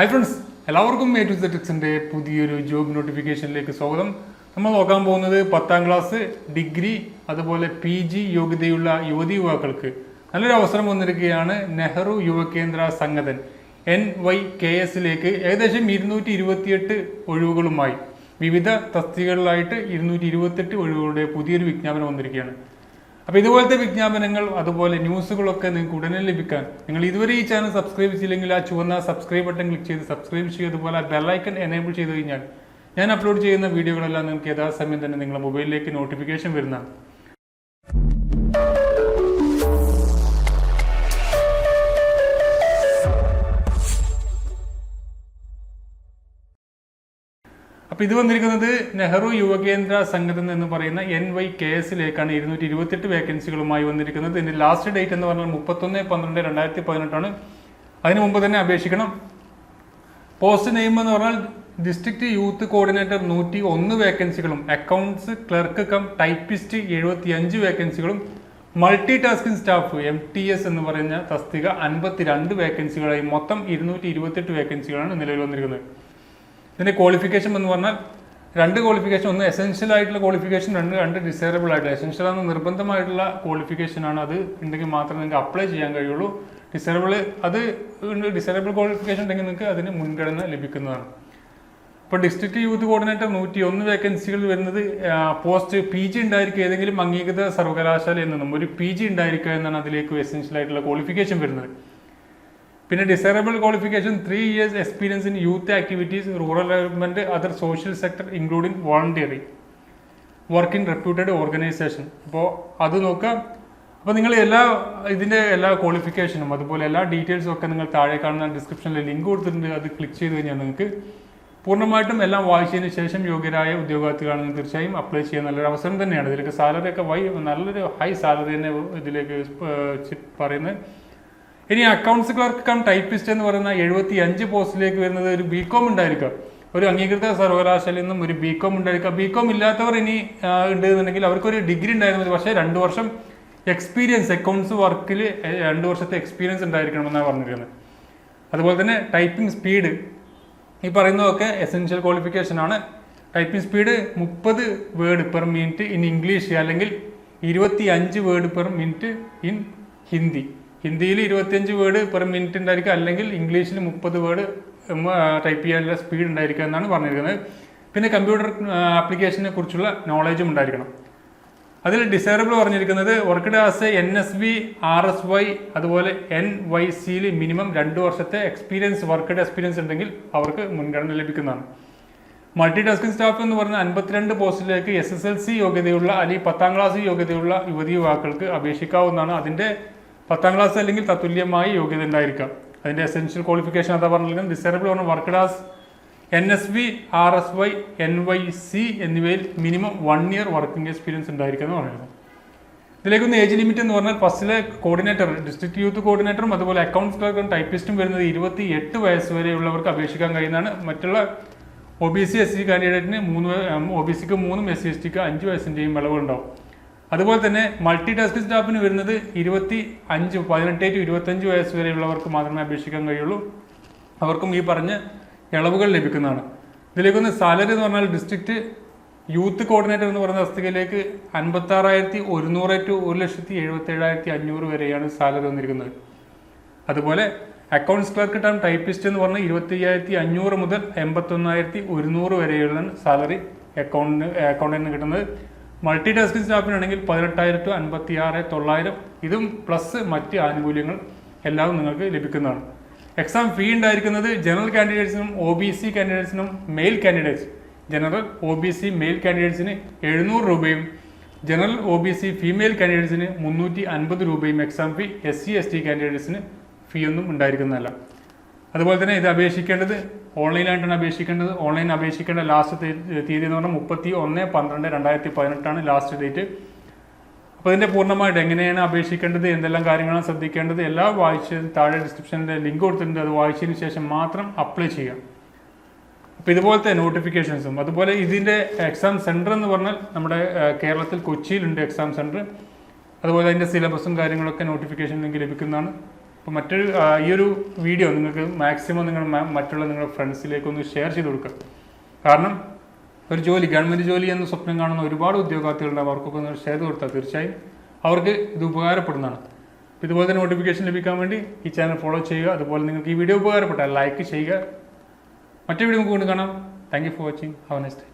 Hi friends എല്ലാവർക്കും A to സെറ്റിക്സിന്റെ പുതിയൊരു ജോബ് നോട്ടിഫിക്കേഷനിലേക്ക് സ്വാഗതം. നമ്മൾ നോക്കാൻ പോകുന്നത് പത്താം ക്ലാസ് ഡിഗ്രി അതുപോലെ പി ജി യോഗ്യതയുള്ള യുവതി യുവാക്കൾക്ക് നല്ലൊരു അവസരം വന്നിരിക്കുകയാണ് Nehru Yuva Kendra Sangathan N Y K എസിലേക്ക് ഏകദേശം ഇരുന്നൂറ്റി ഇരുപത്തിയെട്ട് ഒഴിവുകളുമായി. വിവിധ തസ്തികകളിലായിട്ട് ഇരുന്നൂറ്റി ഇരുപത്തെട്ട് ഒഴിവുകളുടെ പുതിയൊരു വിജ്ഞാപനം വന്നിരിക്കുകയാണ്. അപ്പോൾ ഇതുപോലത്തെ വിജ്ഞാപനങ്ങൾ അതുപോലെ ന്യൂസുകളൊക്കെ നിങ്ങൾക്ക് ഉടനെ ലഭിക്കാൻ നിങ്ങൾ ഇതുവരെ ഈ ചാനൽ സബ്സ്ക്രൈബ് ചെയ്തില്ലെങ്കിൽ ആ ചുവന്ന സബ്സ്ക്രൈബ് ബട്ടൺ ക്ലിക്ക് ചെയ്ത് സബ്സ്ക്രൈബ് ചെയ്യുക അതുപോലെ ബെല്ലൈക്കൺ എനേബിൾ ചെയ്ത് കഴിഞ്ഞാൽ ഞാൻ അപ്ലോഡ് ചെയ്യുന്ന വീഡിയോകളെല്ലാം നിങ്ങൾക്ക് യഥാസമയം തന്നെ നിങ്ങളുടെ മൊബൈലിലേക്ക് നോട്ടിഫിക്കേഷൻ വരുന്നതാണ്. അപ്പോൾ ഇത് വന്നിരിക്കുന്നത് നെഹ്റു യുവകേന്ദ്ര സംഘടന എന്ന് പറയുന്ന എൻ വൈ കെ എസിലേക്കാണ് ഇരുന്നൂറ്റി ഇരുപത്തെട്ട് വേക്കൻസികളുമായി വന്നിരിക്കുന്നത്. ഇതിന്റെ ലാസ്റ്റ് ഡേറ്റ് എന്ന് പറഞ്ഞാൽ മുപ്പത്തൊന്ന് പന്ത്രണ്ട് രണ്ടായിരത്തി പതിനെട്ടാണ്. അതിന് മുമ്പ് തന്നെ അപേക്ഷിക്കണം. പോസ്റ്റ് നെയിം എന്ന് പറഞ്ഞാൽ ഡിസ്ട്രിക്ട് യൂത്ത് കോർഡിനേറ്റർ നൂറ്റി ഒന്ന് വേക്കൻസികളും അക്കൗണ്ട്സ് ക്ലർക്ക് കം ടൈപ്പിസ്റ്റ് എഴുപത്തി അഞ്ച് വേക്കൻസികളും multitasking staff M T S എന്ന് പറയുന്ന തസ്തിക അൻപത്തിരണ്ട് വേക്കൻസികളായി മൊത്തം ഇരുന്നൂറ്റി ഇരുപത്തെട്ട് വേക്കൻസികളാണ് നിലവിൽ വന്നിരിക്കുന്നത്. ഇതിന്റെ ക്വാളിഫിക്കേഷൻ എന്ന് പറഞ്ഞാൽ രണ്ട് ക്വാളിഫിക്കേഷൻ ഒന്ന് എസെൻഷ്യൽ ആയിട്ടുള്ള ക്വാളിഫിക്കേഷൻ രണ്ട് രണ്ട് ഡിസൈറബിൾ ആയിട്ടുള്ള. എസെൻഷ്യൽ ആണ് നിർബന്ധമായിട്ടുള്ള ക്വാളിഫിക്കേഷൻ ആണ് അത്. ഉണ്ടെങ്കിൽ മാത്രമേ നിങ്ങൾക്ക് അപ്ലൈ ചെയ്യാൻ കഴിയുള്ളൂ. ഡിസൈറബിൾ അത് ഡിസൈറബിൾ ക്വാളിഫിക്കേഷൻ ഉണ്ടെങ്കിൽ നിങ്ങൾക്ക് അതിന് മുൻഗണന ലഭിക്കുന്നതാണ്. ഇപ്പോൾ ഡിസ്ട്രിക്ട് യൂത്ത് കോർഡിനേറ്റർ നൂറ്റി ഒന്ന് വേക്കൻസികൾ വരുന്നത് പോസ്റ്റ് പി ജി ഉണ്ടായിരിക്കുക ഏതെങ്കിലും അംഗീകൃത സർവകലാശാലയിൽ നിന്നും. ഒരു പി ജി ഉണ്ടായിരിക്കുക എന്നാണ് അതിലേക്ക് എസെൻഷ്യൽ ആയിട്ടുള്ള ക്വാളിഫിക്കേഷൻ വരുന്നത്. പിന്നെ desirable qualification three years experience in youth activities rural development other social sector including volunteering work in reputed organisation അപ്പോൾ അത് നോക്കുക. അപ്പോൾ നിങ്ങൾ എല്ലാ ഇതിന്റെ എല്ലാ ക്വാളിഫിക്കേഷനും അതുപോലെ എല്ലാ ഡീറ്റെയിൽസും ഒക്കെ നിങ്ങൾ താഴെ കാണുന്ന ഡിസ്ക്രിപ്ഷനിൽ ലിങ്ക് കൊടുത്തിട്ടുണ്ട്. അത് ക്ലിക്ക് ചെയ്ത് കഴിഞ്ഞാൽ നിങ്ങൾക്ക് പൂർണമായിട്ടും എല്ലാം വായിച്ചതിന് ശേഷം യോഗ്യരായ ഉദ്യോഗാർത്ഥികളാണ് തീർച്ചയായും അപ്ലൈ ചെയ്യാൻ നല്ലൊരു അവസരം തന്നെയാണ്. ഇതിലേക്ക് സാലറി ഒക്കെ വൈ നല്ലൊരു ഹൈ സാലറി തന്നെ ഇതിലേക്ക് പറയുന്നത്. ഇനി അക്കൗണ്ട്സ് ക്ലർക്ക് കം ടൈപ്പിസ്റ്റ് എന്ന് പറയുന്ന എഴുപത്തി അഞ്ച് പോസ്റ്റിലേക്ക് വരുന്നത് ഒരു ബി കോം ഉണ്ടായിരിക്കാം. ഒരു അംഗീകൃത സർവകലാശാലയിൽ നിന്നും ഒരു ബി കോം ഉണ്ടായിരിക്കാം. ബി കോം ഇല്ലാത്തവർ ഇനി ഉണ്ട് എന്നുണ്ടെങ്കിൽ അവർക്കൊരു ഡിഗ്രി ഉണ്ടായിരുന്നു. പക്ഷേ രണ്ട് വർഷം എക്സ്പീരിയൻസ് അക്കൗണ്ട്സ് വർക്കിൽ രണ്ട് വർഷത്തെ എക്സ്പീരിയൻസ് ഉണ്ടായിരിക്കണമെന്നാണ് പറഞ്ഞിരിക്കുന്നത്. അതുപോലെ തന്നെ ടൈപ്പിംഗ് സ്പീഡ് ഈ പറയുന്നതൊക്കെ എസെൻഷ്യൽ ക്വാളിഫിക്കേഷൻ ആണ്. ടൈപ്പിംഗ് സ്പീഡ് മുപ്പത് word per minute in English അല്ലെങ്കിൽ ഇരുപത്തി അഞ്ച് word per minute in Hindi ഹിന്ദിയിൽ ഇരുപത്തിയഞ്ച് വേർഡ് പെർ മിനിറ്റ് ഉണ്ടായിരിക്കുക അല്ലെങ്കിൽ ഇംഗ്ലീഷിൽ മുപ്പത് വേർഡ് ടൈപ്പ് ചെയ്യാനുള്ള സ്പീഡ് ഉണ്ടായിരിക്കുക എന്നാണ് പറഞ്ഞിരിക്കുന്നത്. പിന്നെ കമ്പ്യൂട്ടർ ആപ്ലിക്കേഷനെ കുറിച്ചുള്ള നോളേജും ഉണ്ടായിരിക്കണം. അതിൽ ഡിസൈറബിൾ പറഞ്ഞിരിക്കുന്നത് worked as N S B R S Y അതുപോലെ എൻ വൈ സിയിൽ മിനിമം രണ്ട് വർഷത്തെ എക്സ്പീരിയൻസ് വർക്ക്ഡ് എക്സ്പീരിയൻസ് ഉണ്ടെങ്കിൽ അവർക്ക് മുൻഗണന ലഭിക്കുന്നതാണ്. മൾട്ടി ടാസ്കിംഗ് സ്റ്റാഫ് എന്ന് പറഞ്ഞ അൻപത്തിരണ്ട് പോസ്റ്റിലേക്ക് എസ് എസ് എൽ സി യോഗ്യതയുള്ള അല്ലെങ്കിൽ പത്താം ക്ലാസ് യോഗ്യതയുള്ള യുവതി യുവാക്കൾക്ക് അപേക്ഷിക്കാവുന്നതാണ്. അതിന്റെ പത്താം ക്ലാസ് അല്ലെങ്കിൽ തത്തുല്യമായി യോഗ്യത ഉണ്ടായിരിക്കാം. അതിന്റെ എസെൻഷ്യൽ ക്വാളിഫിക്കേഷൻ അതാ പറഞ്ഞിരിക്കുന്നത്. Disable on worked as N S B R S Y N Y C എന്നിവയിൽ minimum one year working experience ഉണ്ടായിരിക്കുമെന്ന് പറയുന്നത് ഇതിലേക്കൊന്ന് ഏജ് ലിമിറ്റ് എന്ന് പറഞ്ഞാൽ ഫസ്റ്റിലെ കോർഡിനേറ്റർ ഡിസ്ട്രിക്ട് യൂത്ത് കോർഡിനേറ്ററും അതുപോലെ അക്കൗണ്ട്സ് ക്ലർക്കും ടൈപ്പിസ്റ്റും വരുന്നത് ഇരുപത്തി എട്ട് വയസ്സ് വരെയുള്ളവർക്ക് അപേക്ഷിക്കാൻ കഴിയുന്നതാണ്. മറ്റുള്ള O B C S C കാൻഡിഡേറ്റിന് മൂന്ന് ഒ ബി സിക്ക് മൂന്നും എസ് സി എസ് ടിക്ക് അഞ്ച് വയസ്സിന്റെയും ഇളവുണ്ടാവും അതുപോലെ തന്നെ മൾട്ടി ടാസ്കിംഗ് സ്റ്റാഫിന് വരുന്നത് ഇരുപത്തി അഞ്ച് പതിനെട്ട് ടു ഇരുപത്തഞ്ച് വയസ്സ് വരെയുള്ളവർക്ക് മാത്രമേ അപേക്ഷിക്കാൻ കഴിയുള്ളൂ. അവർക്കും ഈ പറഞ്ഞ ഇളവുകൾ ലഭിക്കുന്നതാണ്. ഇതിലേക്കൊന്ന് സാലറി എന്ന് പറഞ്ഞാൽ ഡിസ്ട്രിക്ട് യൂത്ത് കോർഡിനേറ്റർ എന്ന് പറയുന്ന തസ്തികയിലേക്ക് അൻപത്തി ആറായിരത്തി ഒരുന്നൂറ് ടു ഒരു ലക്ഷത്തി എഴുപത്തി ഏഴായിരത്തി അഞ്ഞൂറ് വരെയാണ് സാലറി വന്നിരിക്കുന്നത്. അതുപോലെ അക്കൗണ്ട്സ് ക്ലർക്ക് ടൈം ടൈപ്പിസ്റ്റ് എന്ന് പറഞ്ഞാൽ ഇരുപത്തി അയ്യായിരത്തി അഞ്ഞൂറ് മുതൽ എൺപത്തൊന്നായിരത്തി ഒരുന്നൂറ് വരെയുള്ള സാലറി അക്കൗണ്ടിന് അക്കൗണ്ടിന് കിട്ടുന്നത്. മൾട്ടി ടാസ്കിംഗ് സ്റ്റാഫിനാണെങ്കിൽ പതിനെട്ടായിരം ടു അൻപത്തി ആറ് തൊള്ളായിരം. ഇതും പ്ലസ് മറ്റ് ആനുകൂല്യങ്ങൾ എല്ലാം നിങ്ങൾക്ക് ലഭിക്കുന്നതാണ്. എക്സാം ഫീ ഉണ്ടായിരിക്കുന്നത് ജനറൽ കാൻഡിഡേറ്റ്സിനും O B C കാൻഡിഡേറ്റ്സിനും male candidates general O B C male കാൻഡിഡേറ്റ്സിന് എഴുന്നൂറ് രൂപയും general O B C female കാൻഡിഡേറ്റ്സിന് മുന്നൂറ്റി അൻപത് രൂപയും exam fee S C S T കാൻഡിഡേറ്റ്സിന് fee ഒന്നും ഉണ്ടായിരിക്കുന്നതല്ല. അതുപോലെ തന്നെ ഇത് അപേക്ഷിക്കേണ്ടത് ഓൺലൈനായിട്ടാണ് അപേക്ഷിക്കേണ്ടത്. ഓൺലൈൻ അപേക്ഷിക്കേണ്ട ലാസ്റ്റ് തീയതി എന്ന് പറഞ്ഞാൽ മുപ്പത്തി ഒന്ന് പന്ത്രണ്ട് രണ്ടായിരത്തി പതിനെട്ടാണ് ലാസ്റ്റ് ഡേറ്റ് അപ്പോൾ ഇതിന്റെ പൂർണമായിട്ട് എങ്ങനെയാണ് അപേക്ഷിക്കേണ്ടത് എന്തെല്ലാം കാര്യങ്ങളാണ് ശ്രദ്ധിക്കേണ്ടത് എല്ലാം വായിച്ച് താഴെ ഡിസ്ക്രിപ്ഷനിൽ ലിങ്ക് കൊടുത്തിട്ടുണ്ട്. അത് വായിച്ചതിന് ശേഷം മാത്രം അപ്ലൈ ചെയ്യുക. അപ്പോൾ ഇതുപോലത്തെ നോട്ടിഫിക്കേഷൻസും അതുപോലെ ഇതിന്റെ എക്സാം സെന്റർ എന്ന് പറഞ്ഞാൽ നമ്മുടെ കേരളത്തിൽ കൊച്ചിയിലുണ്ട് എക്സാം സെന്റർ അതുപോലെ അതിന്റെ സിലബസും കാര്യങ്ങളൊക്കെ നോട്ടിഫിക്കേഷൻ ലിങ്ക് ലഭിക്കുന്നതാണ്. അപ്പോൾ മറ്റൊരു ഈ ഒരു വീഡിയോ നിങ്ങൾക്ക് മാക്സിമം നിങ്ങൾ മറ്റുള്ള നിങ്ങളുടെ ഫ്രണ്ട്സിലേക്കൊന്ന് ഷെയർ ചെയ്ത് കൊടുക്കുക. കാരണം ഒരു ജോലി ഗവൺമെന്റ് ജോലി എന്ന സ്വപ്നം കാണുന്ന ഒരുപാട് ഉദ്യോഗാർത്ഥികളുടെ അവർക്കൊക്കെ നിങ്ങൾ ഷെയർ കൊടുത്താൽ തീർച്ചയായും അവർക്ക് ഇത് ഉപകാരപ്പെടുന്നതാണ്. അപ്പോൾ ഇതുപോലെ തന്നെ നോട്ടിഫിക്കേഷൻ ലഭിക്കാൻ വേണ്ടി ഈ ചാനൽ ഫോളോ ചെയ്യുക. അതുപോലെ നിങ്ങൾക്ക് ഈ വീഡിയോ ഉപകാരപ്പെട്ടാൽ ലൈക്ക് ചെയ്യുക. മറ്റൊരു വീഡിയോ നമുക്ക് കൊണ്ട് കാണാം. Thank you for watching have next